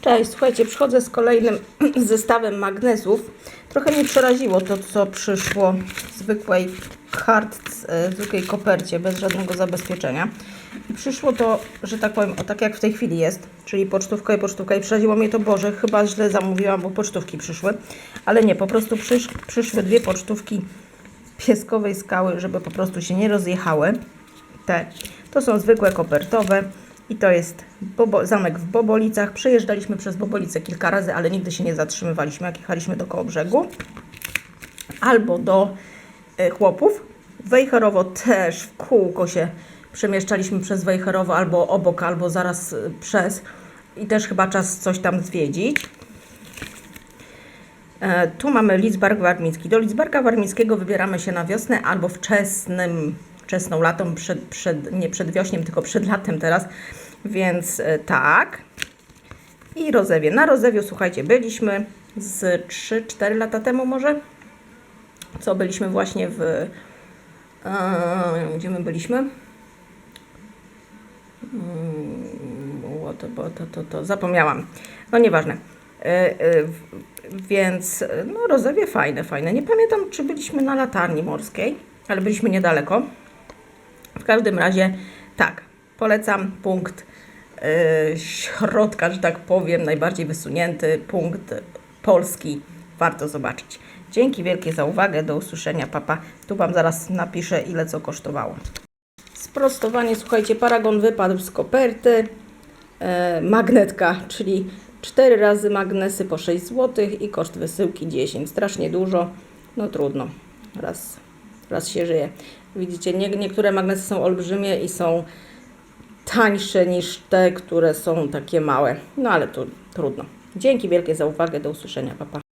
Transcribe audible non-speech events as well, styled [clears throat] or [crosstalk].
Cześć, słuchajcie, przychodzę z kolejnym [clears throat] zestawem magnesów. Trochę mnie przeraziło to, co przyszło w zwykłej kartce, w zwykłej kopercie, bez żadnego zabezpieczenia. I przyszło to, że tak powiem, o tak jak w tej chwili jest, czyli pocztówka i pocztówka. I przeraziło mnie to, Boże, chyba źle zamówiłam, bo pocztówki przyszły. Ale nie, po prostu przysz, przyszły dwie pocztówki pieskowej skały, żeby po prostu się nie rozjechały. Te to są zwykłe kopertowe i to jest Bobo, zamek w Bobolicach. Przejeżdżaliśmy przez Bobolice kilka razy, ale nigdy się nie zatrzymywaliśmy, jak jechaliśmy do koło brzegu. Albo do y, chłopów. Wejherowo też w kółko się przemieszczaliśmy przez Wejherowo albo obok, albo zaraz y, przez. I też chyba czas coś tam zwiedzić. E, Tu mamy Lidzbark Warmiński. Do Lidzbarka Warmińskiego wybieramy się na wiosnę albo wczesnym, wczesną latą, przed, przed, nie przed wiośniem, tylko przed latem teraz. Więc e, tak. I Rozewie. Na Rozewiu, słuchajcie, byliśmy z 3-4 lata temu może. Co byliśmy właśnie w... E, gdzie my byliśmy? Mm, to, to, to, to, to zapomniałam. No nieważne. W- Więc no Rozewie fajne, fajne. Nie pamiętam, czy byliśmy na latarni morskiej, ale byliśmy niedaleko. W każdym razie tak, polecam punkt e, środka, że tak powiem, najbardziej wysunięty punkt Polski. Warto zobaczyć. Dzięki wielkie za uwagę, do usłyszenia, papa. Tu Wam zaraz napiszę, ile co kosztowało. Sprostowanie, słuchajcie, paragon wypadł z koperty. E, magnetka, czyli 4 razy magnesy po 6 zł i koszt wysyłki 10. Strasznie dużo, no trudno. Raz, raz się żyje. Widzicie, nie, niektóre magnesy są olbrzymie i są tańsze niż te, które są takie małe. No ale to trudno. Dzięki wielkie za uwagę, do usłyszenia, papa.